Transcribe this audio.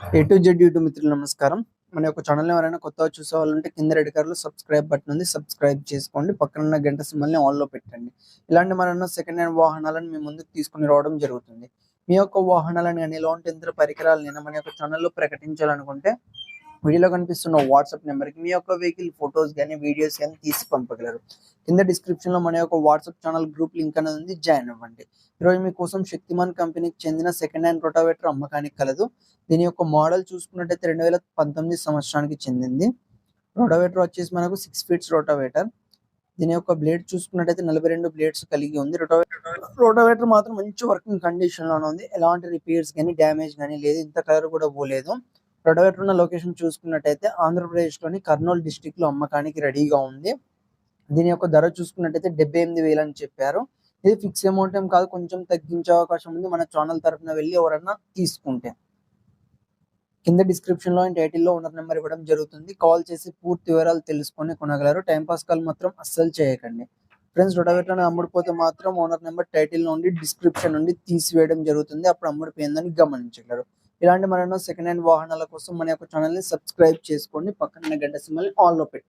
A to Z YouTube మిత్రులు నమస్కారం. మన యొక్క ఛానల్ ఎవరైనా కొత్తగా చూసేవాళ్ళంటే కింద రెడ్ కలర్లో సబ్స్క్రైబ్ బటన్ ఉంది. సబ్స్క్రైబ్ చేసుకోండి. పక్కన ఉన్న గంట సింబల్ని ఆన్లో పెట్టండి. ఇలాంటి మరెన్నో సెకండ్ హ్యాండ్ వాహనాలను మీ ముందుకు తీసుకుని రావడం జరుగుతుంది. మీ యొక్క వాహనాలను కానీ ఎలాంటి యంత్ర పరికరాలను మన యొక్క ఛానల్లో ప్రకటించాలనుకుంటే వీడియోలో కనిపిస్తున్న వాట్సాప్ నెంబర్కి మీ యొక్క వెహికల్ ఫొటోస్ కానీ వీడియోస్ కానీ తీసి పంపగలరు. కింద డిస్క్రిప్షన్లో మన యొక్క వాట్సాప్ ఛానల్ గ్రూప్ లింక్ అనేది ఉంది జాయిన్ అవ్వండి. ఈరోజు మీకోసం శక్తిమాన్ కంపెనీకి చెందిన సెకండ్ హ్యాండ్ రొటావేటర్ అమ్మకానికి కలదు. దీని యొక్క మోడల్ చూసుకున్నట్టయితే రెండు వేల పంతొమ్మిది సంవత్సరానికి చెందింది. రోటావేటర్ వచ్చేసి మనకు సిక్స్ ఫీట్స్ రోటావేటర్. దీని యొక్క బ్లేడ్ చూసుకున్నట్టయితే నలభై రెండు బ్లేడ్స్ కలిగి ఉంది. రోటావేటర్ రోటావేటర్ మాత్రం మంచి వర్కింగ్ కండిషన్లోనే ఉంది. ఎలాంటి రిపేర్స్ కానీ డ్యామేజ్ కానీ లేదు. ఇంత కలర్ కూడా పోలేదు. రోటావేటర్ ఉన్న లొకేషన్ చూసుకున్నట్టయితే ఆంధ్రప్రదేశ్లోని కర్నూలు డిస్టిక్లో అమ్మకానికి రెడీగా ఉంది. దీని యొక్క ధర చూసుకున్నట్టయితే డెబ్బై ఎనిమిది వేలు అని చెప్పారు. ఇది ఫిక్స్ అమౌంట్ ఏం కాదు కొంచెం తగ్గించే అవకాశం ఉంది. మన ఛానల్ తరఫున వెళ్ళి ఎవరన్నా తీసుకుంటే. కింద డిస్క్రిప్షన్లో టైటిల్లో ఓనర్ నెంబర్ ఇవ్వడం జరుగుతుంది. కాల్ చేసి పూర్తి వివరాలు తెలుసుకొని కొనగలరు. టైం పాస్ కాల్ మాత్రం అస్సలు చేయకండి. ఫ్రెండ్స్ రొటావేటర్ అమ్ముడిపోతే మాత్రం ఓనర్ నెంబర్ టైటిల్ నుండి డిస్క్రిప్షన్ నుండి తీసివేయడం జరుగుతుంది. అప్పుడు అమ్ముడిపోయిందని గమనించగలరు. ఇలాంటి మరెన్నో సెకండ్ హ్యాండ్ వాహనాల కోసం మన యొక్క ఛానల్ని సబ్స్క్రైబ్ చేసుకోండి. పక్కన గంట సిమ్మల్ని ఆన్లో పెట్టి